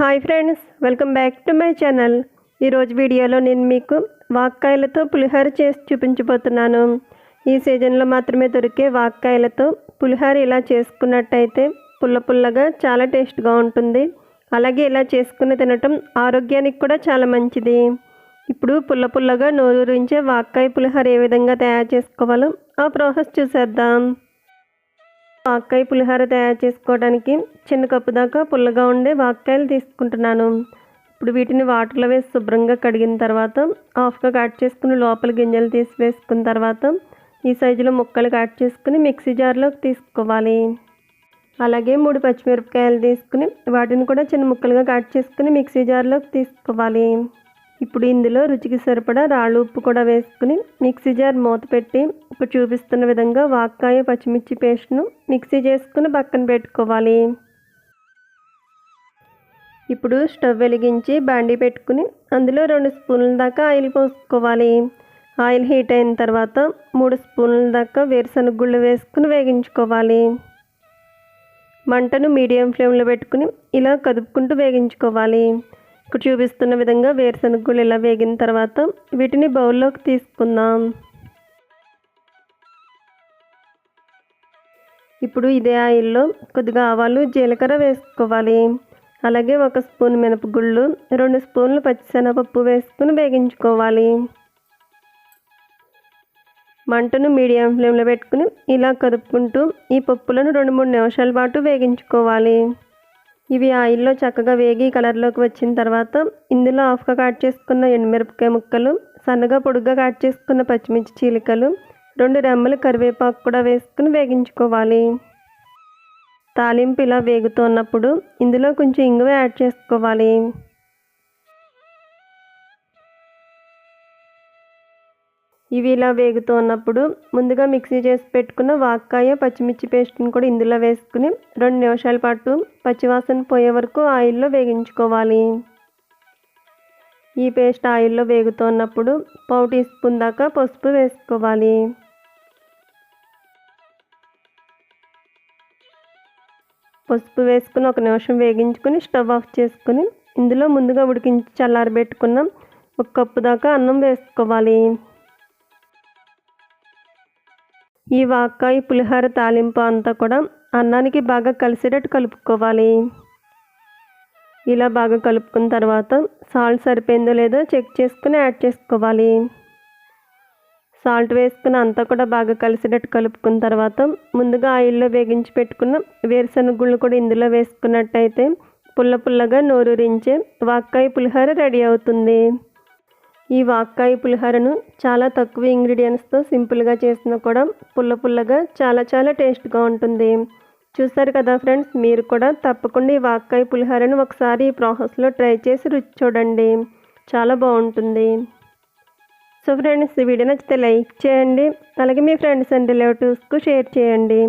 Hi friends welcome back to my channel. ఈరోజు వీడియోలో నేను మీకు వాక్కాయలతో పులిహోర చేసి చూపించబోతున్నాను. ఈ సీజన్లో మాత్రమే దొరికే వాక్కాయలతో పులిహోర ఇలా చేసుకున్నట్టయితే పుల్ల పుల్లగా చాలా టేస్ట్గా ఉంటుంది. అలాగే ఇలా చేసుకుని తినటం ఆరోగ్యానికి కూడా చాలా మంచిది. ఇప్పుడు పుల్ల పుల్లగా నోరూరించే వాక్కాయ పులిహోర ఏ విధంగా తయారు చేసుకోవాలో ఆ ప్రాసెస్ చూసేద్దాం. వాక్కాయ పులిహోర తయారు చేసుకోవడానికి చిన్న కప్పు దాకా పుల్లగా ఉండే వాక్కాయలు తీసుకుంటున్నాను. ఇప్పుడు వీటిని వాటర్లో వేసి శుభ్రంగా కడిగిన తర్వాత హాఫ్గా కట్ చేసుకుని లోపల గింజలు తీసి వేసుకున్న తర్వాత ఈ సైజులో ముక్కలు కట్ చేసుకుని మిక్సీ జార్లోకి తీసుకోవాలి. అలాగే మూడు పచ్చిమిరపకాయలు తీసుకుని వాటిని కూడా చిన్న ముక్కలుగా కట్ చేసుకుని మిక్సీ జార్లోకి తీసుకోవాలి. ఇప్పుడు ఇందులో రుచికి సరిపడా రాళ్ళు ఉప్పు కూడా వేసుకుని మిక్సీ జార్ మూత పెట్టి ఇప్పుడు చూపిస్తున్న విధంగా వాక్కాయ పచ్చిమిర్చి పేస్ట్ను మిక్సీ చేసుకుని పక్కన పెట్టుకోవాలి. ఇప్పుడు స్టవ్ వెలిగించి బాండీ పెట్టుకుని అందులో రెండు స్పూన్ల దాకా ఆయిల్ పోసుకోవాలి. ఆయిల్ హీట్ అయిన తర్వాత మూడు స్పూన్ల దాకా వేరుశనగ గుళ్ళు వేసుకుని వేగించుకోవాలి. మంటను మీడియం ఫ్లేమ్లో పెట్టుకుని ఇలా కదుపుకుంటూ వేగించుకోవాలి. ఇక్కడ చూపిస్తున్న విధంగా వేరుశనగ ఇలా వేగిన తర్వాత వీటిని బౌల్లోకి తీసుకుందాం. ఇప్పుడు ఇదే ఆయిల్లో కొద్దిగా ఆవాలు జీలకర్ర వేసుకోవాలి. అలాగే ఒక స్పూన్ మినపగుళ్ళు రెండు స్పూన్లు పచ్చిశనగపప్పు వేసుకుని వేగించుకోవాలి. మంటను మీడియం ఫ్లేమ్లో పెట్టుకుని ఇలా కదుపుకుంటూ ఈ పప్పులను రెండు మూడు నిమిషాల పాటు వేగించుకోవాలి. ఇవి ఆయిల్లో చక్కగా వేగి కలర్లోకి వచ్చిన తర్వాత ఇందులో హాఫ్గా కట్ చేసుకున్న ఎండుమిరపకాయ ముక్కలు సన్నగా పొడుగ్గా కట్ చేసుకున్న పచ్చిమిర్చి చీలికలు రెండు రెమ్మలు కరివేపాకు కూడా వేసుకుని వేగించుకోవాలి. తాలింపు ఇలా వేగుతున్నప్పుడు ఇందులో కొంచెం ఇంగువ యాడ్ చేసుకోవాలి. ఇవి ఇలా వేగుతూ ఉన్నప్పుడు ముందుగా మిక్సీ చేసి పెట్టుకున్న వాక్కాయ పచ్చిమిర్చి పేస్ట్ని కూడా ఇందులో వేసుకుని రెండు నిమిషాల పాటు పచ్చివాసన పోయే వరకు ఆయిల్లో వేగించుకోవాలి. ఈ పేస్ట్ ఆయిల్లో వేగుతున్నప్పుడు పావు టీ స్పూన్ దాకా పసుపు వేసుకోవాలి. పసుపు వేసుకుని ఒక నిమిషం వేగించుకొని స్టవ్ ఆఫ్ చేసుకుని ఇందులో ముందుగా ఉడికించి చల్లారబెట్టుకున్న ఒక కప్పు దాకా అన్నం వేసుకోవాలి. ఈ వాక్కాయ పులిహోర తాలింపు అంతా కూడా అన్నానికి బాగా కలిసేటట్టు కలుపుకోవాలి. ఇలా బాగా కలుపుకున్న తర్వాత సాల్ట్ సరిపోయిందో లేదో చెక్ చేసుకుని యాడ్ చేసుకోవాలి. సాల్ట్ వేసుకుని అంతా కూడా బాగా కలిసేటట్టు కలుపుకున్న తర్వాత ముందుగా ఆయిల్లో వేగించి పెట్టుకున్న వేరుశనగ గుళ్ళు కూడా ఇందులో వేసుకున్నట్టయితే పుల్ల పుల్లగా నోరూరించే వాక్కాయ పులిహోర రెడీ అవుతుంది. ఈ వాక్కాయ పులిహోరను చాలా తక్కువ ఇంగ్రీడియంట్స్తో సింపుల్గా చేసినా కూడా పుల్ల పుల్లగా చాలా చాలా టేస్ట్గా ఉంటుంది. చూసారు కదా ఫ్రెండ్స్ మీరు కూడా తప్పకుండా ఈ వాక్కాయ పులిహోరను ఒకసారి ఈ ప్రాసెస్లో ట్రై చేసి రుచి చూడండి. చాలా బాగుంటుంది. సో ఫ్రెండ్స్ ఈ వీడియో నచ్చితే లైక్ చేయండి. అలాగే మీ ఫ్రెండ్స్ అండ్ రిలేటివ్స్కు షేర్ చేయండి.